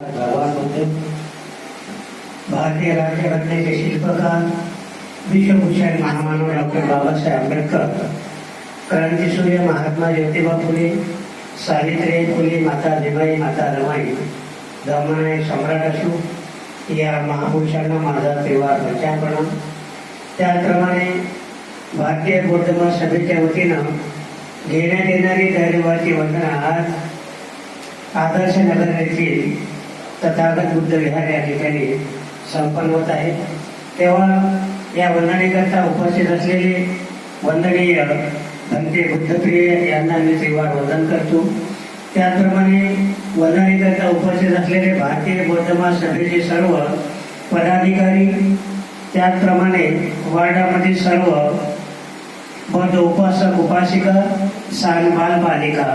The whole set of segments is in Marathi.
भगवान बुद्ध भारतीय राज्यघटनेचे शिल्पकार विश्वभूषण महामानव डॉक्टर बाबासाहेब आंबेडकर क्रांती सूर्य महात्मा ज्योतिबा फुले सावित्री फुले माता जिमाई माता रमाई धर्मनायक सम्राट असू या महापुरुषांना माझा तेव्हा प्रचार प्रणाम त्याचप्रमाणे भारतीय बौद्ध सभेच्या वतीनं घेण्यात येणारी दरबारची वंदना आज आदर्श नगर येथील तथागत बुद्ध विहार या ठिकाणी संपन्न होत आहे. तेव्हा या वंदनेकरता उपस्थित असलेले वंदनीय भंते बुद्धप्रिय यांना मी त्रिवार वंदन करतो. त्याचप्रमाणे वंदनेकरता उपस्थित असलेले भारतीय बौद्धमा सभेचे सर्व पदाधिकारी त्याचप्रमाणे वार्डामधील सर्व बौद्ध उपासक उपासिका साल बालबालिका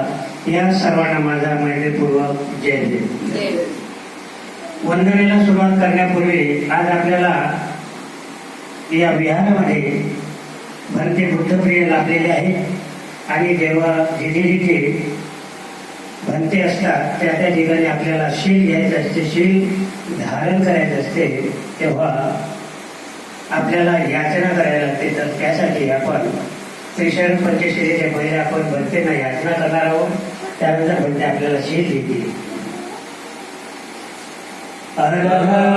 या सर्वांना माझा मैत्रीपूर्वक जय देव. वंदनेला सुरुवात करण्यापूर्वी आज आपल्याला या विहारामध्ये भरते बुद्धप्रिय लाभलेले आहेत. आणि जेव्हा जिथे जिथे भंते असतात त्या त्या ठिकाणी आपल्याला शील घ्यायचं असते शील धारण करायचं असते तेव्हा आपल्याला याचना करायला लागते. तर त्यासाठी आपण त्रिशरण पंचशिरीच्या पहिले आपण भंतेना याचना करणार आहोत. त्यानंतर भंते आपल्याला शील घेतील I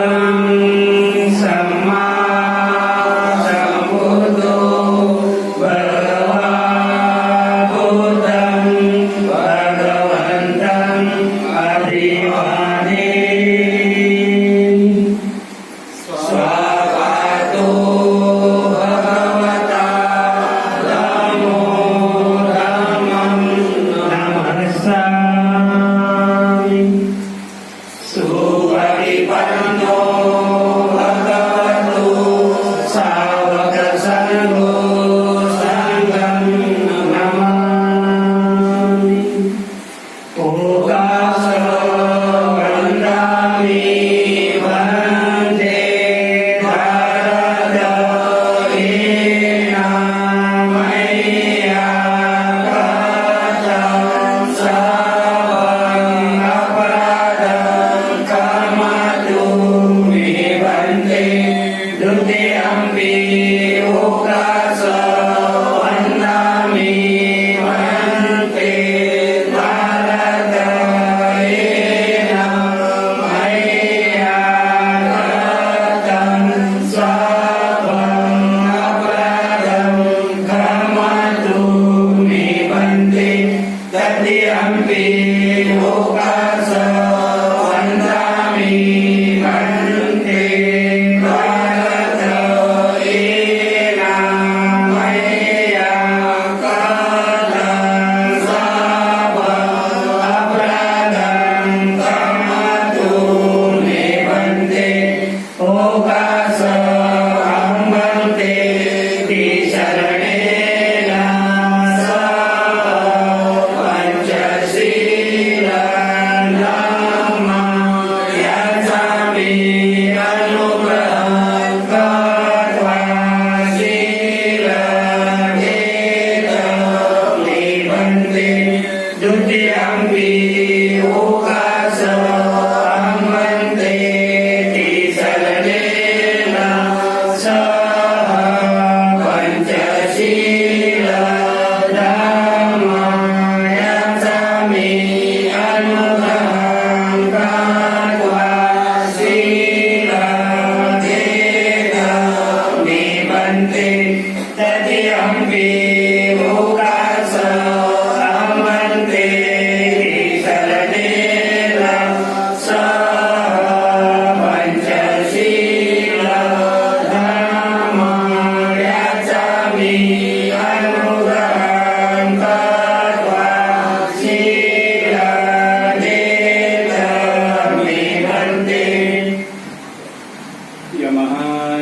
Maha.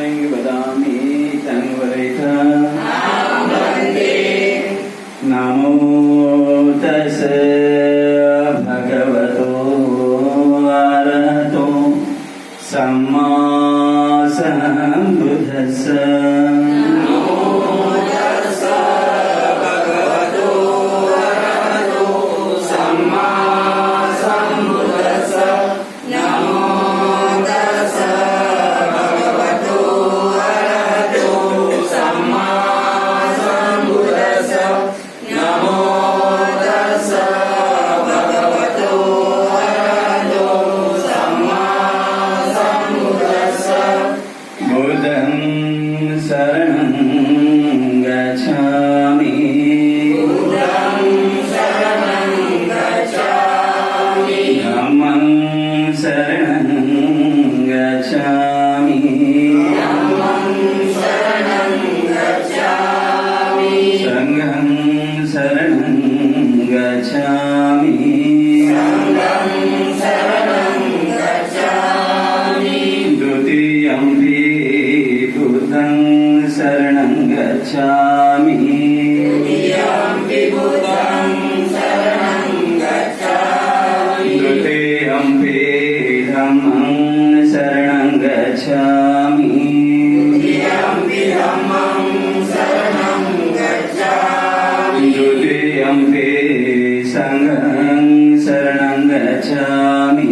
गच्छामि द्वितीयम्पे सङ्गं शरणं गच्छामि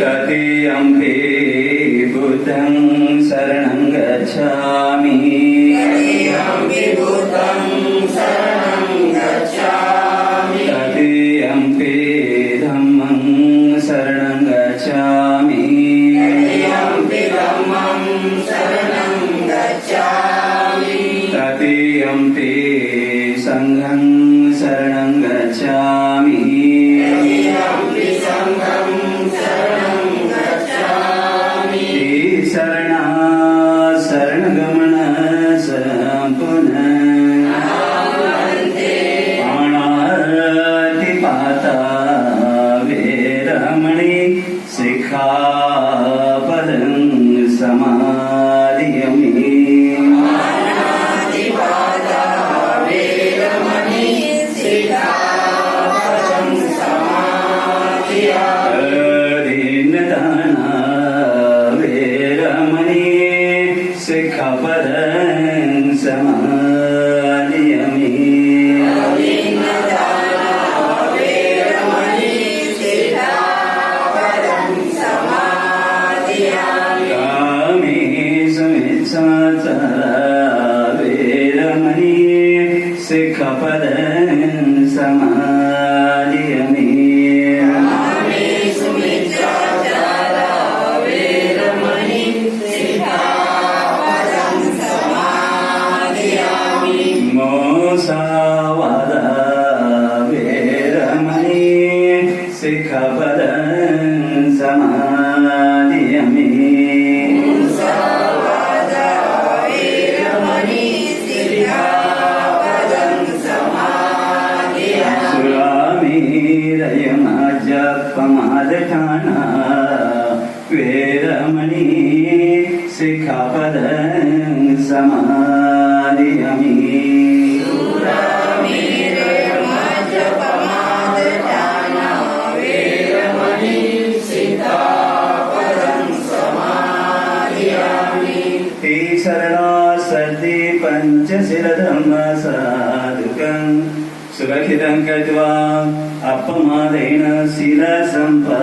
तृतीयम्पे बुद्धं शरणं गच्छामि Uh, kabala अपमादेन शिरसम्पादितव